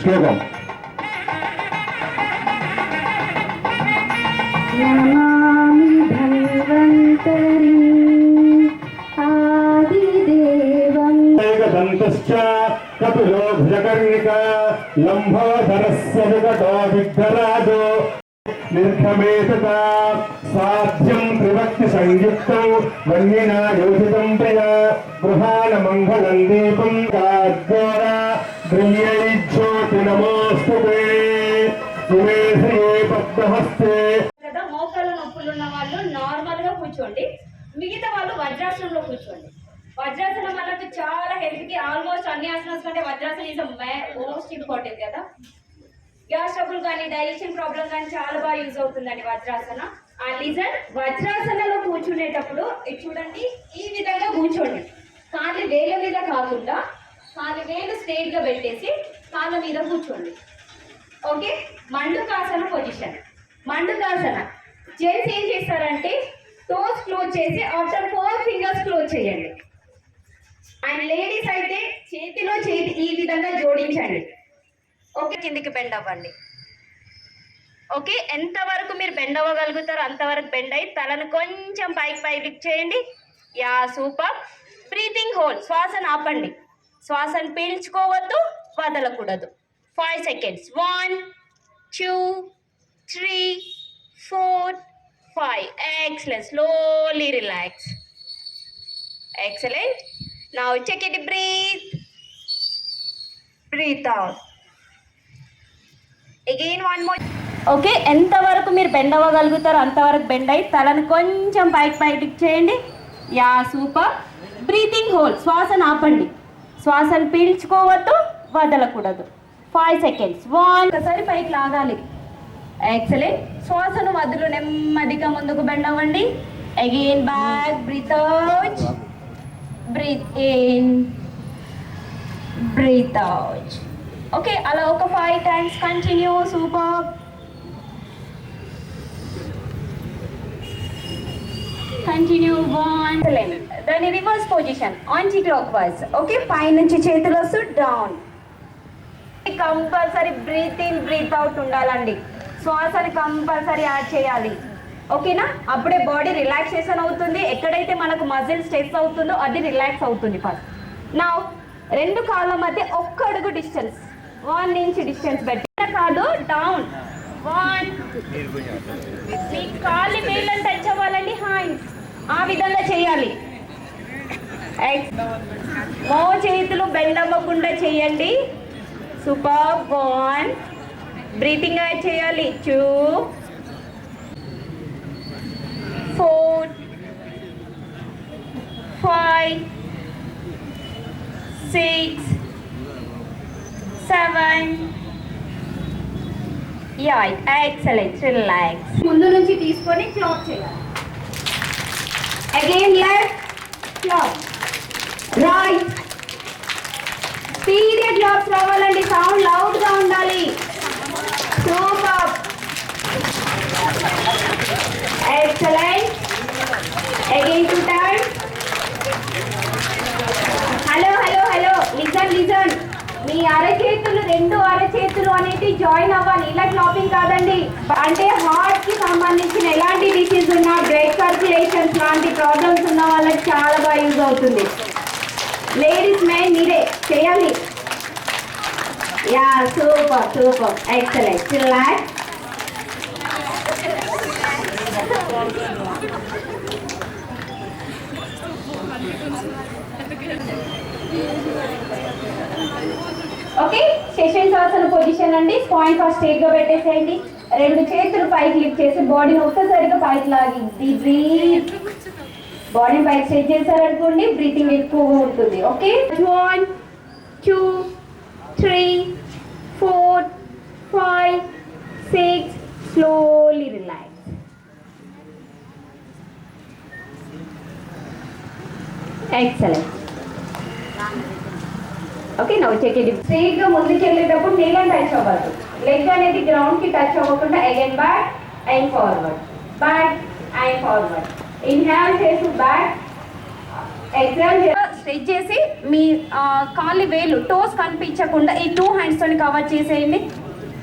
శ్లోకం. నమామి ధన్వంతరి ఆదిదేవం ఏకదంతశ్చ కపిలో భుజకర్ణిక లంబోదరస్య వికటో విఘ్నరాజో నిర్ఘమేతత సాధ్యం త్రివక్తి సంయుక్తం వన్యనా యోజితం ప్రియ గృహాణ మంగళం దీపం కాఘోర కదా మోకాళ్ళ నొప్పులు ఉన్న వాళ్ళు నార్మల్గా కూర్చోండి. మిగతా వాళ్ళు వజ్రాసనంలో కూర్చోండి. వజ్రాసనం మనకు చాలా హెల్త్కి ఆల్మోస్ట్ అన్ని ఆసనాస్ కంటే వజ్రాసనం ఈజ్ మోస్ట్ ఇంపార్టెంట్ కదా. గ్యాస్ ట్రబుల్ కానీ డైజెషన్ ప్రాబ్లం కానీ చాలా బాగా యూజ్ అవుతుందండి వజ్రాసన. ఆ లిజన్ వజ్రాసనలో కూర్చునేటప్పుడు ఇది చూడండి ఈ విధంగా కూర్చోండి. కానీ వేల మీద కాకుండా కాళ్ళు వేలు స్ట్రైట్గా పెట్టేసి కాళ్ళ మీద కూర్చోండి. Okay? Mandukasana position Mandukasana. Gents ఏం చేస్తారంటే టోస్ క్లోజ్ చేసి ఆఫ్టర్ ఫోర్ ఫింగర్స్ క్లోజ్ చేయండి. అండ్ లేడీస్ అయితే చేతిలో చేతి ఈ విధంగా జోడించండి. ఓకే? కిందికి బెండ్ అవ్వండి. ఓకే? ఎంతవరకు మీరు బెండ్ అవ్వగలుగుతారో అంతవరకు బెండ్ అయ్యి తలను కొంచెం పైకి పైకి చేయండి. యా సూపర్ బ్రీతింగ్ హోల్ శ్వాసను ఆపండి. శ్వాసను పీల్చుకోవద్దు వదలకూడదు. Five seconds one two three four five excellent slowly relax excellent now check it breathe breathe out again one more okay ఎంతవరకు మీరు బెండ్ అవ్వగలుగుతారో అంతవరకు బెండ్ అయ్యి తలను కొంచెం పైకి పైకి చేయండి. యా సూపర్ బ్రీతింగ్ హోల్ శ్వాసను ఆపండి. శ్వాసను పీల్చుకోవద్దు వదలకూడదు. ఫైవ్ సెకండ్స్ వన్ ఒకసారి పైకి లాగాలి. ఎక్సలెంట్ శ్వాసను వదులు నెమ్మదిగా ముందుకు బెండ్ అవ్వండి again back breathe out breathe in breathe out okay అలా ఒక five times continue super continue one దాని reverse position anticlockwise okay పై నుంచి చేతులు వస్తూ down compulsory breathe in breathe out ఉండాలండి. శ్వాసని కంపల్సరీ యాడ్ చేయాలి. ఓకేనా అప్పుడే బాడీ రిలాక్సేషన్ అవుతుంది. ఎక్కడైతే మనకు మజిల్ స్ట్రెస్ అవుతుందో అది రిలాక్స్ అవుతుంది ఫస్ట్ నా రెండు కాళ్ళ మధ్య ఒక్క అడుగు డిస్టెన్స్ వన్ ఇంచ్ డిస్టెన్స్ పెట్టి. కాదు డౌన్ వన్ మీ కాళ్ళు వేళ్ళని టచ్ అవ్వాలండి హాయ్ ఆ విధంగా చేయాలి. మో చేతులు బెండ్ అవ్వకుండా చేయండి. సూపర్ వన్ బ్రీతింగ్ యాడ్ చేయాలి. Two four five six seven excellent relax ముందు నుంచి తీసుకొని క్లాప్ చేయాలి. అగైన్ లెఫ్ట్ క్లాప్ రాయ్. స్పీడ్ క్లాప్స్ రావాలండి. సౌండ్ లౌడ్గా ఉండాలి. Super excellent again to turn hello hello hello listen listen మీ అరచేతులు రెండు అరచేతులు అనేది జాయిన్ అవ్వాలి. ఇలా క్లాపింగ్ కాదండి. అంటే హార్ట్కి సంబంధించిన ఎలాంటి డిసీజ్ ఉన్నా బ్లడ్ సర్క్యులేషన్స్ లాంటి ప్రాబ్లమ్స్ ఉన్న వాళ్ళకి చాలా బాగా యూజ్ అవుతుంది. లేడీస్ మెయిన్ మీరే చేయాలి. Yeah super super excellent relax okay session Shavasana position అండి. పాయింట్ ఫస్ట్ స్ట్రేట్గా పెట్టేసేయండి. రెండు చేతులు పైకి లిఫ్ట్ చేసి బాడీని ఒక్కసారిగా పైకి లాగి. బ్రీత్ బాడీని పైకి స్ట్రెచ్ చేశారనుకోండి బ్రీతింగ్ ఎక్కువగా ఉంటుంది. Okay one two three four five six slowly relax excellent okay now check ఇది స్ట్రైట్గా ముందుకు వెళ్ళేటప్పుడు నీళ్ళని టచ్ అవ్వద్దు లెగ్ అనేది గ్రౌండ్కి టచ్ అవ్వకుండా again back and forward back and forward inhale చేసి బ్యాక్ ఎగ్జామ్ స్ట్రెచ్ చేసి మీ ఆ, కాలి వేలు టోస్ కనిపించకుండా ఈ టూ హ్యాండ్స్ తోని కవర్ చేసేయండి.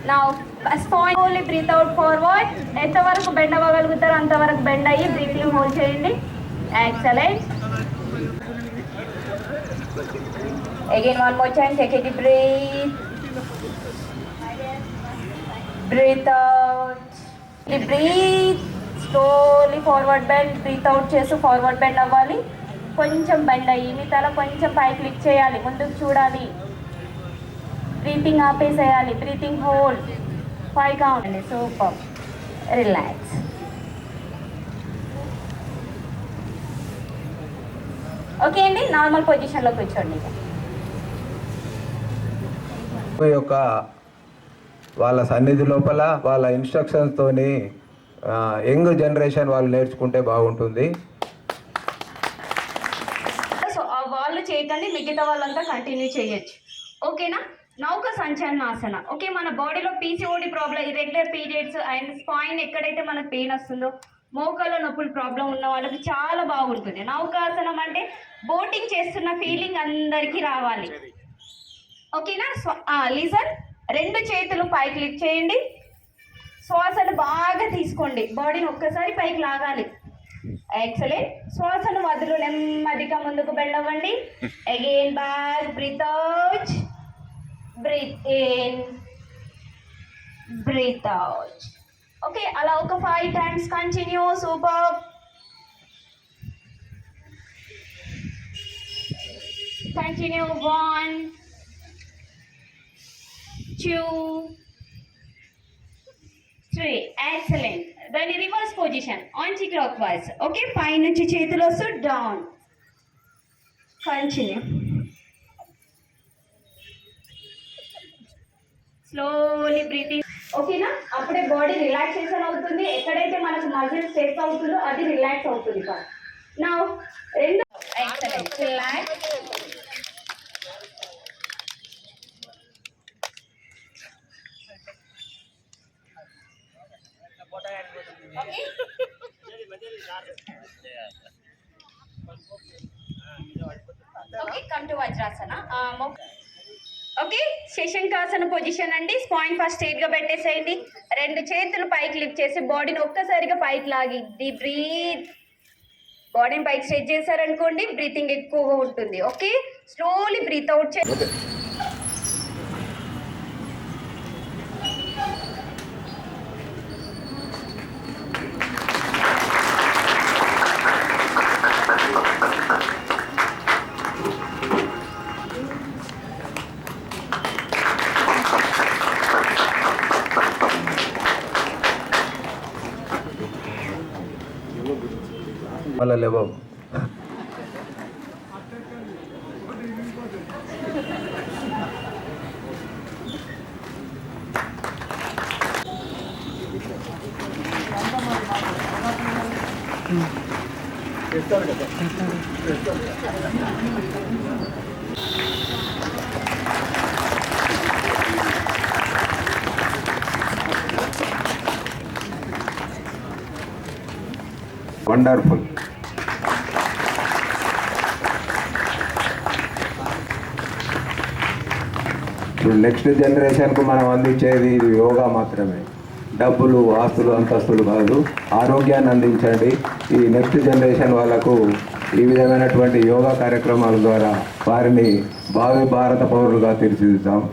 నా spine only breathe out forward ఎంతవరకు బెండ్ అవ్వగలుగుతారో అంతవరకు బెండ్ అయ్యి బ్రీతింగ్ హోల్డ్ చేయండి. Excellent again one more time take it breathe breathe out breathe slowly forward bend breathe out చేస్తూ ఫార్వర్డ్ బెండ్ అవ్వాలి. కొంచెం బెండ్ అయ్యి మీ తల కొంచెం పై క్లిక్ చేయాలి. ముందుకు చూడాలి. బ్రీతింగ్ ఆపేసేయాలి. బ్రీతింగ్ హోల్డ్ ఫైవ్ కౌంట్ అండి సూపర్ రిలాక్స్ ఓకే అండి నార్మల్ పొజిషన్లో కూర్చోండి. ఒక యొక్క వాళ్ళ సన్నిధి లోపల వాళ్ళ ఇన్స్ట్రక్షన్స్తోని యంగ్ జనరేషన్ వాళ్ళు నేర్చుకుంటే బాగుంటుంది. సో వాళ్ళు చేయకండి మిగతా వాళ్ళంతా కంటిన్యూ చేయొచ్చు. ఓకేనా? నౌక సంచలనాసన. ఓకే మన బాడీలో PCOD problem irregular periods and spine ఎక్కడైతే మనకు పెయిన్ వస్తుందో మోకాళ్ళ నొప్పులు ప్రాబ్లం ఉన్న వాళ్ళకి చాలా బాగుంటుంది. నౌకాసనం అంటే బోటింగ్ చేస్తున్న ఫీలింగ్ అందరికీ రావాలి. ఓకేనా? లిజన్ రెండు చేతులు పైకి లిఫ్ట్ చేయండి. శ్వాసను బాగా తీసుకోండి. బాడీని ఒక్కసారి పైకి లాగాలి. ఎక్సలెంట్ శ్వాసను వదులు నెమ్మదిగా ముందుకు వెళ్ళవండి. Again back breathe out breathe in breathe out okay అలా ఒక five times continue super continue one two three excellent దాని reverse position anticlockwise okay పై నుంచి చేతులు వస్తూ డౌన్ కంటిన్యూ స్లోలీ బ్రీతింగ్ ఓకేనా అప్పుడే బాడీ రిలాక్సేషన్ అవుతుంది. ఎక్కడైతే మనకు మజిల్ స్ట్రెస్ అవుతుందో అది రిలాక్స్ అవుతుంది నా రెండు excellent relax okay okay come to Vajrasana okay Shashankasana position అండి. స్పాయిన్ ఫస్ట్ స్ట్రైట్గా పెట్టేసేయండి. రెండు చేతులు పైకి లిఫ్ట్ చేసి బాడీని ఒక్కసారిగా పైకి లాగి ది బ్రీత్ బాడీని పైకి స్ట్రెచ్ చేశారనుకోండి బ్రీతింగ్ ఎక్కువగా ఉంటుంది. ఓకే స్లోలీ బ్రీత్ అవుట్ చేసి మళ్ళీ లేవవు. వండర్ఫుల్ నెక్స్ట్ జనరేషన్కు మనం అందించేది యోగా మాత్రమే. డబ్బులు ఆస్తులు అంతస్తులు కాదు. ఆరోగ్యాన్ని అందించండి. ఈ నెక్స్ట్ జనరేషన్ వాళ్ళకు ఈ విధమైనటువంటి యోగా కార్యక్రమాల ద్వారా వారిని భావి భారత పౌరులుగా తీర్చిదిద్దాం.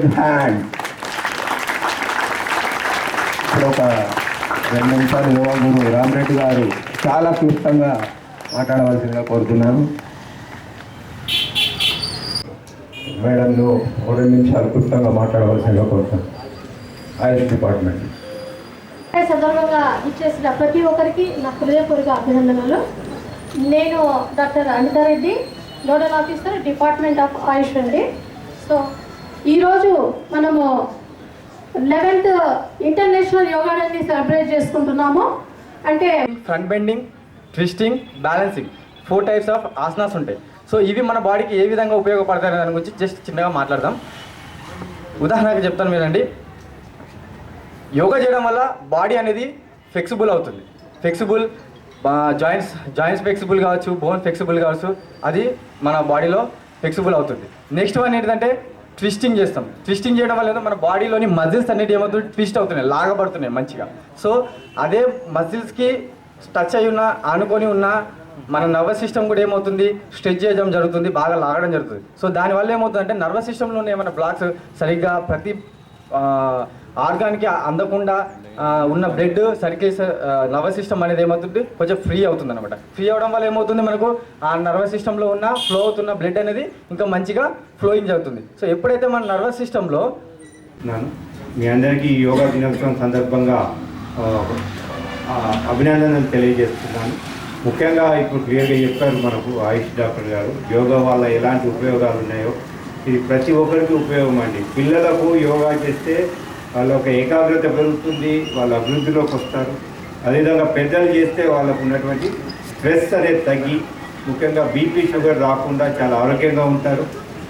బిగ్ హ్యాండ్ ఇప్పుడు ఒక రెండు నిమిషాలు యువ రామరెడ్డి గారు చాలా క్లుప్తంగా మాట్లాడవలసిందిగా కోరుతున్నాను. మేడంను ఒక రెండు నిమిషాలు క్లుప్తంగా మాట్లాడవలసిందిగా కోరుతున్నాను. ఆయుష్ డిపార్ట్మెంట్. సందర్భంగా ఇచ్చేసిన ప్రతి ఒక్కరికి నా హృదయపూర్వక అభినందనలు. నేను doctor Anitha Reddy nodal officer department of AYUSH అండి. సో ఈరోజు మనము లెవెన్త్ ఇంటర్నేషనల్ యోగా డేని సెలబ్రేట్ చేసుకుంటున్నాము. అంటే front bending twisting balancing four types of asanas ఉంటాయి. సో ఇవి మన బాడీకి ఏ విధంగా ఉపయోగపడతాయి దాని గురించి జస్ట్ చిన్నగా మాట్లాడదాం. ఉదాహరణకు చెప్తాను మీరండి యోగా చేయడం వల్ల బాడీ అనేది ఫ్లెక్సిబుల్ అవుతుంది. ఫ్లెక్సిబుల్ జాయింట్స్ జాయింట్స్ ఫ్లెక్సిబుల్ కావచ్చు బోన్ ఫ్లెక్సిబుల్ కావచ్చు. అది మన బాడీలో ఫ్లెక్సిబుల్ అవుతుంది. నెక్స్ట్ వన్ ఏంటంటే ట్విస్టింగ్ చేస్తాం. ట్విస్టింగ్ చేయడం వల్ల మన బాడీలోని మజిల్స్ అనేవి ఏమవుతుంది ట్విస్ట్ అవుతున్నాయి లాగబడుతున్నాయి మంచిగా. సో అదే మజిల్స్కి టచ్ అయి ఉన్నా ఆనుకొని ఉన్న మన నర్వస్ సిస్టమ్ కూడా ఏమవుతుంది? స్ట్రెచ్ చేయడం జరుగుతుంది బాగా లాగడం జరుగుతుంది. సో దానివల్ల ఏమవుతుందంటే నర్వస్ సిస్టంలో ఏమైనా బ్లాక్స్ సరిగ్గా ప్రతి ఆర్గాన్కి అందకుండా ఉన్న బ్లడ్ సర్కిల్స్ నర్వస్ సిస్టమ్ అనేది ఏమవుతుంది కొంచెం ఫ్రీ అవుతుంది అనమాట ఫ్రీ అవడం వల్ల ఏమవుతుంది మనకు? ఆ నర్వస్ సిస్టంలో ఉన్న ఫ్లో అవుతున్న బ్లడ్ అనేది ఇంకా మంచిగా ఫ్లోయింగ్ జరుగుతుంది సో ఎప్పుడైతే మన నర్వస్ సిస్టంలో మీ అందరికీ యోగా దినోత్సవం సందర్భంగా అభినందనలు తెలియజేస్తున్నాను. ముఖ్యంగా ఇప్పుడు క్లియర్గా చెప్పారు మనకు ఆయుష్ డాక్టర్ గారు యోగా వల్ల ఎలాంటి ఉపయోగాలు ఉన్నాయో. ఇది ప్రతి ఒక్కరికి ఉపయోగం అండి. పిల్లలకు యోగా చేస్తే వాళ్ళ ఒక ఏకాగ్రత పెరుగుతుంది వాళ్ళ అభివృద్ధిలోకి వస్తారు. అదేవిధంగా పెద్దలు చేస్తే వాళ్ళకు ఉన్నటువంటి స్ట్రెస్ అనేది తగ్గి ముఖ్యంగా బీపీ షుగర్ రాకుండా చాలా ఆరోగ్యంగా ఉంటారు.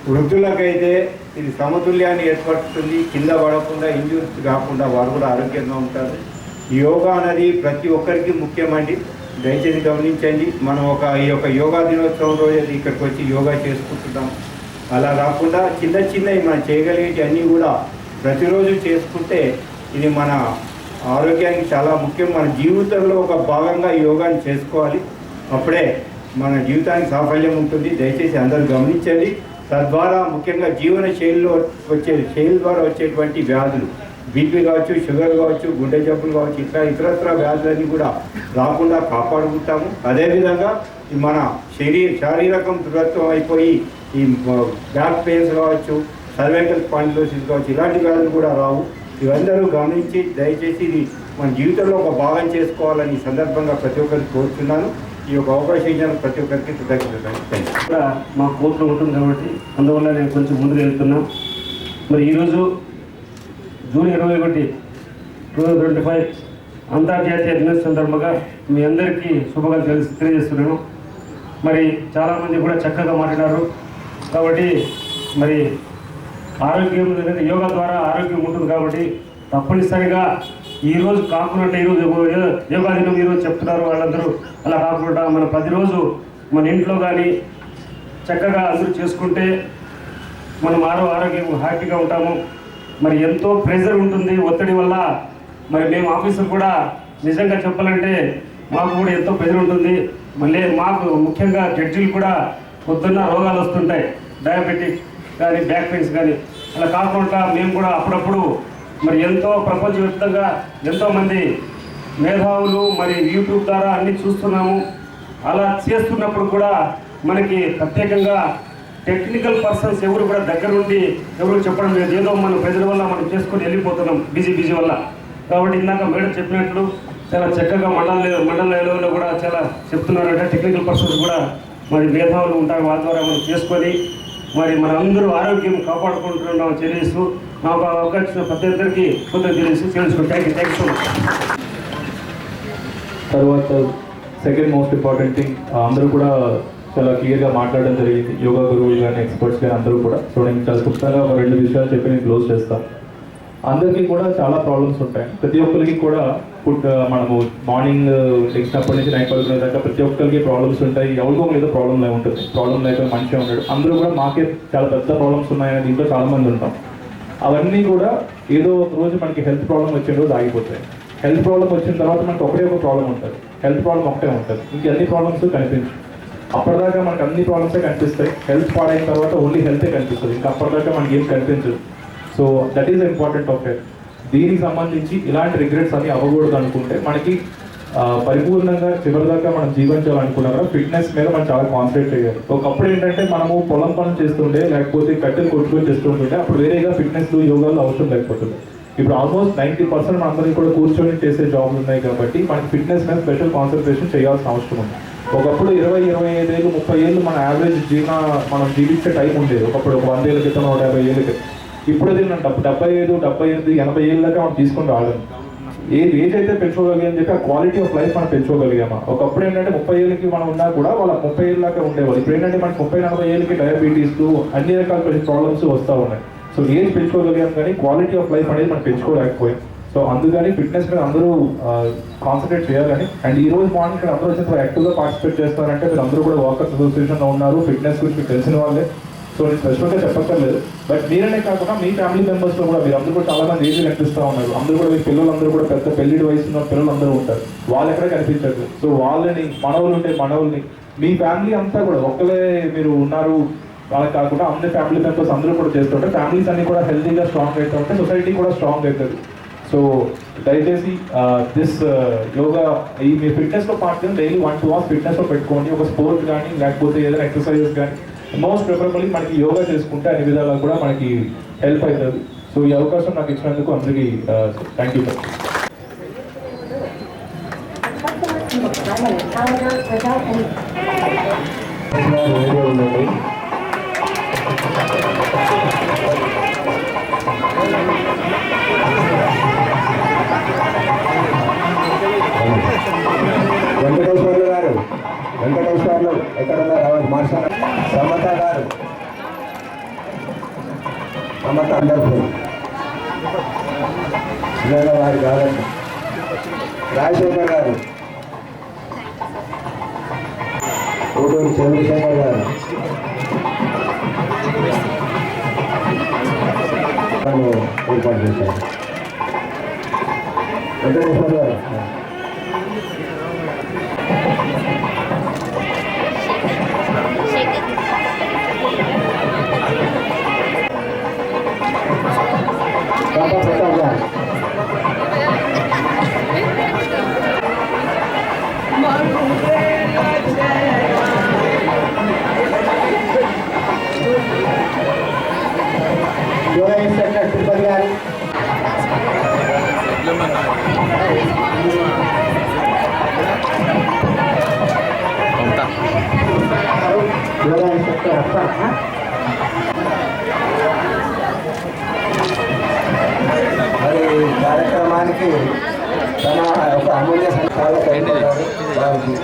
వృద్ధులకైతే ఇది సమతుల్యాన్ని ఏర్పడుతుంది కింద పడకుండా ఇంజూర్స్ కాకుండా వారు కూడా ఆరోగ్యంగా ఉంటారు. యోగా అనేది ప్రతి ఒక్కరికి ముఖ్యమండి. దయచేసి గమనించండి. మనం ఒక ఈ యొక్క యోగా దినోత్సవం రోజు ఇక్కడికి వచ్చి యోగా చేసుకుంటున్నాం. అలా కాకుండా చిన్న చిన్నవి మనం చేయగలిగేటి అన్నీ కూడా ప్రతిరోజు చేసుకుంటే ఇది మన ఆరోగ్యానికి చాలా ముఖ్యం. మన జీవితంలో ఒక భాగంగా ఈ యోగాని చేసుకోవాలి. అప్పుడే మన జీవితానికి సాఫల్యం ఉంటుంది. దయచేసి అందరూ గమనించండి. తద్వారా ముఖ్యంగా జీవన శైలిలో వచ్చే శైలి ద్వారా వచ్చేటువంటి వ్యాధులు బీపీ కావచ్చు షుగర్ కావచ్చు గుండె జబ్బులు కావచ్చు ఇతర ఇతరత్ర వ్యాధులన్నీ కూడా రాకుండా కాపాడుకుంటాము. అదేవిధంగా మన శరీర శారీరకం దృఢత్వం అయిపోయి ఈ బ్యాక్ పెయిన్స్ కావచ్చు సర్వైకల్ స్పాండిలోసిస్ కావచ్చు ఇలాంటి వ్యాధులు కూడా రావు. ఇవందరూ గమనించి దయచేసి ఇది మన జీవితంలో ఒక భాగం చేసుకోవాలని ఈ సందర్భంగా ప్రతి ఒక్కరికి కోరుతున్నాను ఈ యొక్క అవకాశం ఇచ్చిన ప్రతి ఒక్కరికి కృతజ్ఞత మా కోర్టులో ఉంటుంది కాబట్టి అందువల్ల నేను కొంచెం ముందుకు వెళ్తున్నా. మరి ఈరోజు జూన్ ఇరవై ఒకటి టూ థౌజండ్ ట్వంటీ ఫైవ్ అంతర్జాతీయ దినోత్సవం సందర్భంగా మీ అందరికీ శుభాకాంక్షలు తెలిసి తెలియజేస్తున్నాను. మరి చాలామంది కూడా చక్కగా మాట్లాడారు. కాబట్టి మరి ఆరోగ్యం అనేది యోగా ద్వారా ఆరోగ్యం ఉంటుంది కాబట్టి తప్పనిసరిగా ఈ రోజు కాకుండా ఈరోజు యోగా దినం ఈరోజు చెప్తున్నారు వాళ్ళందరూ. అలా కాకుండా మన ప్రతిరోజు మన ఇంట్లో కానీ చక్కగా అందరూ చేసుకుంటే మనం ఆరో ఆరోగ్యం హ్యాపీగా ఉంటాము. మరి ఎంతో ప్రెషర్ ఉంటుంది ఒత్తిడి వల్ల. మరి మేము ఆఫీసులు కూడా నిజంగా చెప్పాలంటే మాకు కూడా ఎంతో ప్రెషర్ ఉంటుంది. మళ్ళీ మాకు ముఖ్యంగా జడ్జీలు కూడా పొద్దున్న రోగాలు వస్తుంటాయి. డయాబెటిక్ కానీ బ్యాక్ పెయిన్స్ కానీ అలా కాకుండా మేము కూడా అప్పుడప్పుడు మరి ఎంతో ప్రపంచవ్యాప్తంగా ఎంతోమంది మేధావులు మరి యూట్యూబ్ ద్వారా అన్ని చూస్తున్నాము. అలా చేస్తున్నప్పుడు కూడా మనకి ప్రత్యేకంగా టెక్నికల్ పర్సన్స్ ఎవరు కూడా దగ్గరుండి ఎవరు చెప్పడం లేదు. ఏదో మనం ప్రజల వల్ల మనం చేసుకొని వెళ్ళిపోతున్నాం బిజీ బిజీ వల్ల. కాబట్టి ఇందాక మేడం చెప్పినట్లు చాలా చక్కగా మండల మండల లెవెల్లో కూడా చాలా చెప్తున్నారంటే. టెక్నికల్ పర్సన్స్ కూడా మరి మేధావులు ఉంటారు. వాళ్ళ ద్వారా మనం చేసుకొని మరి మన అందరూ ఆరోగ్యం కాపాడుకుంటున్నాం తెలియజేస్తూ నాకు అవకాశం ప్రతి ఒక్కరికి కృతజ్ఞతలు తెలియజేస్తూ తెలుసుకోండి thank you thank you so much. తర్వాత సెకండ్ మోస్ట్ ఇంపార్టెంట్ థింగ్ అందరూ కూడా చాలా క్లియర్గా మాట్లాడడం జరిగింది. యోగా గురువులు కానీ ఎక్స్పర్ట్స్ కానీ అందరూ కూడా. సో నేను చాలా క్లుప్తంగా ఒక రెండు విషయాలు చెప్పి నేను క్లోజ్ చేస్తాను అందరికీ కూడా చాలా ప్రాబ్లమ్స్ ఉంటాయి. ప్రతి ఒక్కరికి కూడా ఫుడ్ మనము మార్నింగ్ లేచినప్పటి నుంచి నైట్ పడుకునే దాకా ప్రతి ఒక్కరికి ప్రాబ్లమ్స్ ఉంటాయి. ఎవరికో ఏదో ప్రాబ్లం ఉంటుంది. ప్రాబ్లం లేక మంచిగా ఉంటాడు అందరూ కూడా మాకే చాలా పెద్ద ప్రాబ్లమ్స్ ఉన్నాయని దీంట్లో చాలా మంది ఉంటాం. అవన్నీ కూడా ఏదో ఒక రోజు మనకి హెల్త్ ప్రాబ్లం వచ్చిన రోజు ఆగిపోతాయి. హెల్త్ ప్రాబ్లం వచ్చిన తర్వాత మనకు ఒకటే ఒక ప్రాబ్లం ఉంటుంది. హెల్త్ ప్రాబ్లం ఒకటే ఉంటుంది. ఇంక అన్ని ప్రాబ్లమ్స్ కనిపించు అప్పటిదాకా మనకు అన్ని ప్రాబ్లమ్సే కనిపిస్తాయి. హెల్త్ పాడైన తర్వాత ఓన్లీ హెల్తే కనిపిస్తుంది. ఇంకా అప్పటిదాకా మనకి ఏం కనిపించదు so that is important of health దీనికి సంబంధించి ఇలాంటి రిగ్రెట్స్ అన్ని అవ్వకూడదు అనుకుంటే మనకి పరిపూర్ణంగా చివరిదాకా మనం జీవించాలనుకున్నా కూడా ఫిట్నెస్ మీద మనం చాలా కాన్సన్ట్రేట్ చేయాలి. ఒకప్పుడు ఏంటంటే మనము పొలం పనులు చేస్తుంటే లేకపోతే కట్టెలు కొట్టుకొని చేస్తుంటుంటే అప్పుడు వేరేగా ఫిట్నెస్ యోగాలు అవసరం లేకపోతుంది. ఇప్పుడు ఆల్మోస్ట్ నైంటీ పర్సెంట్ మనందరికీ కూడా కూర్చొని చేసే జాబ్లు ఉన్నాయి కాబట్టి మనకి ఫిట్నెస్ మీద స్పెషల్ కాన్సన్ట్రేషన్ చేయాల్సిన అవసరం ఉంది. ఒకప్పుడు ఇరవై ఇరవై ఐదు ఏళ్ళు ముప్పై ఏళ్ళు మన యావరేజ్ జీవన మనం జీవించే టైం ఉండేది. ఒకప్పుడు ఒక వంద ఏళ్ళ క్రితం నూట యాభై ఏళ్ళ క్రితం. ఇప్పుడు అది నేను డెబ్బై డెబ్బై ఐదు డెబ్బై ఎనిమిది ఎనభై ఏళ్ళ దాకా మనం తీసుకుని రావడం ఏది ఏజ్ అయితే పెంచుకోగలిగామని చెప్పి ఆ క్వాలిటీ ఆఫ్ లైఫ్ మనం పెంచుకోగలిగామా? ఒకప్పుడు ఏంటంటే ముప్పై ఏళ్ళకి మనం ఉన్నా కూడా వాళ్ళ ముప్పై ఏళ్ళ దాకా ఉండేవాళ్ళు. ఇప్పుడు ఏంటంటే మనకి ముప్పై నలభై ఏళ్ళకి డయాబెటీస్ అన్ని రకాల ప్రాబ్లమ్స్ వస్తూ ఉన్నాయి. సో ఏజ్ పెంచుకోగలిగాం కానీ క్వాలిటీ ఆఫ్ లైఫ్ అనేది మనం పెంచుకోలేకపోయాం. సో అందుకని ఫిట్నెస్ మీద అందరూ కాన్సన్ట్రేట్ చేయాలని. అండ్ ఈ రోజు మార్నింగ్ ఇక్కడ అందరూ వచ్చి యాక్టివ్గా పార్టిసిపేట్ చేస్తారంటే మీరు అందరూ కూడా వర్కర్స్ అసోసియేషన్లో ఉన్నారు. ఫిట్నెస్ గురించి మీకు తెలిసిన వాళ్ళే. సో నేను స్పెషల్గా చెప్పక్కర్లేదు. బట్ మీరనే కాకుండా మీ ఫ్యామిలీ మెంబర్స్లో కూడా మీరు అందరూ కూడా చాలా మంది ఏజ్ కనిపిస్తూ ఉన్నారు. అందరూ కూడా మీ పిల్లలందరూ కూడా పెద్ద పెళ్ళి వయసు ఉన్న పిల్లలందరూ ఉంటారు. వాళ్ళు ఎక్కడ కనిపించట్లేదు సో వాళ్ళని మనవులు ఉంటే మనవుల్ని మీ ఫ్యామిలీ అంతా కూడా ఒక్కలే మీరు ఉన్నారు వాళ్ళకి కాకుండా అన్ని ఫ్యామిలీ మెంబర్స్ అందరూ కూడా చేస్తుంటే ఫ్యామిలీస్ అన్ని కూడా హెల్తీగా స్ట్రాంగ్ అవుతూ ఉంటే సొసైటీ కూడా స్ట్రాంగ్ అవుతుంది. సో దయచేసి దిస్ యోగా ఈ మీ ఫిట్నెస్లో part daily one two hours ఫిట్నెస్లో పెట్టుకోండి. ఒక స్పోర్ట్ కానీ లేకపోతే ఏదైనా ఎక్సర్సైజెస్ కానీ మోస్ట్ ప్రిఫరబుల్ మనకి యోగా చేసుకుంటే అన్ని విధాలుగా కూడా మనకి హెల్ప్ అవుతుంది సో ఈ అవకాశం నాకు ఇచ్చినందుకు అందరికీ థ్యాంక్ యూ సార్ వెంకటేశ్వర్లు గారు వెంకటేశ్వర్లు ఎక్కడ ఉన్నారు మార్షల్ సమత గారు. సమత అందరు. వారి కాదండి రాజశేఖర్ గారు. ఊటూరు చంద్రశేఖర్ గారు. ఏర్పాటు చేశారు. వెంకటేశ్వర్ గారు. ఇన్స్ట్రక్టర్ తిరుపతి గారు యోగా ఇన్స్ట్రక్టర్ అప్పన్న మరి ఈ కార్యక్రమానికి తన ఒక అమూల్య సంస్థాల వారికి